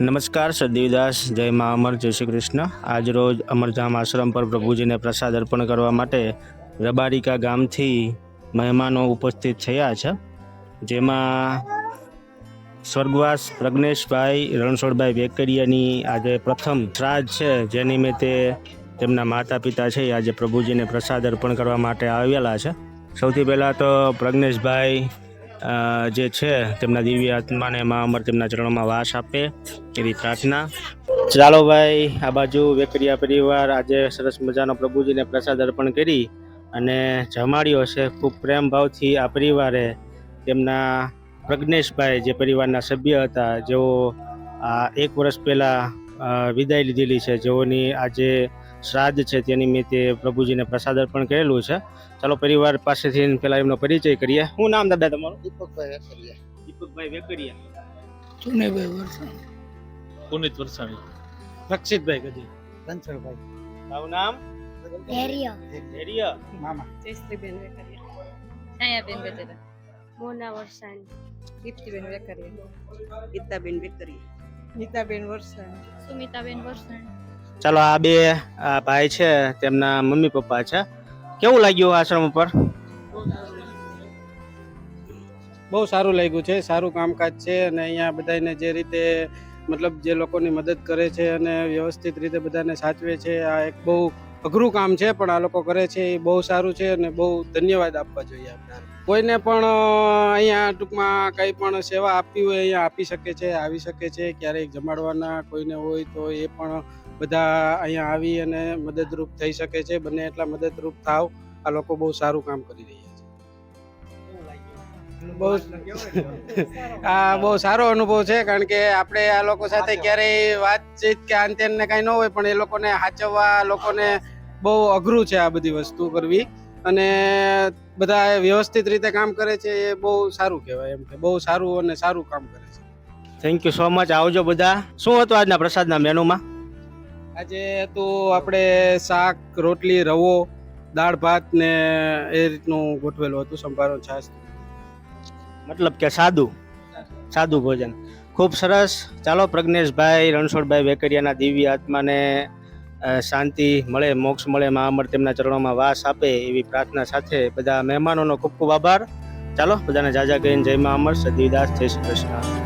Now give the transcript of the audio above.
નમસ્કાર, સદીવદાસ. જય મા અમર, જય શ્રી કૃષ્ણ. આજ રોજ અમરધામ આશ્રમ પર પ્રભુજીને પ્રસાદ અર્પણ કરવા માટે રબારિકા ગામથી મહેમાનો ઉપસ્થિત થયા છે, જેમાં સ્વર્ગવાસ પ્રજ્ઞેશભાઈ રણછોડભાઈ વેકરિયાની આજે પ્રથમ શ્રાદ્ધ છે, જે નિમિત્તે તેમના માતા પિતા છે આજે પ્રભુજીને પ્રસાદ અર્પણ કરવા માટે આવેલા છે. સૌથી પહેલાં તો પ્રજ્ઞેશભાઈ જે છે, તેમના દિવ્ય આત્માને મા અમર તેમના ચરણોમાં વાસ આપે એવી પ્રાર્થના. ચાલો ભાઈ, આ બાજુ વેકરિયા પરિવાર આજે સરસ મજાનો પ્રભુજીને પ્રસાદ અર્પણ કરી અને જમાડ્યો છે ખૂબ પ્રેમ ભાવથી આ પરિવારે તેમના પ્રજ્ઞેશભાઈ, જે પરિવારના સભ્ય હતા, જેઓ આ એક વર્ષ પહેલાં વિદાય લીધેલી છે. જેઓની આજે શ્રાદ્ધ છે તે નિમિત્તે પ્રભુજીને પ્રસાદ અર્પણ કરેલું છે. ચાલો પરિવાર પાસેથી પેલા એમનો પરિચય કરીએ. શું નામ દાદા તમારું? દીપકભાઈ વેકરિયા. દીપકભાઈ વેકરિયા. ચુનેભાઈ વરસાણી. પુનિત વરસાણી. રક્ષિતભાઈ ગજી. રણછોડભાઈ તારું નામ? ધૈર્ય. ધૈર્ય. મામા. જયશ્રીબેન વેકરિયા. છાયાબેન ગજેરા મોના વરસાણ. દીપ્તિબેન વેકરિયા. ગીતાબેન વેકરિયા. નીતાબેન વરસાણ. સુમિતાબેન વરસાણ. ચાલો આ બે, આ ભાઈ છે, તેમના મમ્મી પપ્પા છે. કેવું લાગ્યું આશ્રમ ઉપર? બહુ સારું લાગ્યું છે, સારું કામકાજ છે અને અહીંયા બધાને જે રીતે, મતલબ જે લોકોની મદદ કરે છે અને વ્યવસ્થિત રીતે બધાને સાચવે છે, આ એક બહુ અઘરું કામ છે, પણ આ લોકો કરે છે, એ બહુ સારું છે અને બહુ ધન્યવાદ આપવા જોઈએ કોઈને પણ અહીંયા ટૂંકમાં કંઈ પણ સેવા આપવી હોય, અહીંયા આપી શકે છે, આવી શકે છે ક્યારેક જમાડવાના કોઈને હોય તો એ પણ બધા અહીંયા આવી અને મદદરૂપ થઈ શકે છે. બંને એટલા મદદરૂપ થાવ આ લોકો બહુ સારું કામ કરી રહ્યા છે. બહુ આ બહુ સારો અનુભવ છે કારણ કે આપણે આ લોકો સાથે ક્યારેય વાતચીત કે આન તેન ને કાંઈ ન હોય પણ એ લોકોને સાચવવા લોકોને બહુ અઘરું છે આ બધી વસ્તુ કરવી. અને બધા વ્યવસ્થિત રીતે કામ કરે છે એ બહુ સારું કહેવાય એમ કે બહુ સારું અને સારું કામ કરે છે. થેન્ક યુ સો મચ આવજો બધા. શું હતું આજના પ્રસાદના મેનુમાં આજે તો આપણે શાક, રોટલી, રવો, દાળ, ભાત ને એ રીતનું ગોઠવેલું હતું, સંભારો, છાશ. મતલબ કે સાદું? સાદું ભોજન. ખૂબ સરસ. ચાલો, પ્રજ્ઞેશભાઈ, રણછોડભાઈ વેકરિયાના દિવ્ય આત્માને શાંતિ મળે, મોક્ષ મળે મહામર તેમના ચરણોમાં વાસ આપે એવી પ્રાર્થના સાથે બધા મહેમાનોનો ખૂબ ખૂબ આભાર. ચાલો, બધાને જાજા કહીને જય મહામર સદીદાસ, જય શ્રી કૃષ્ણ.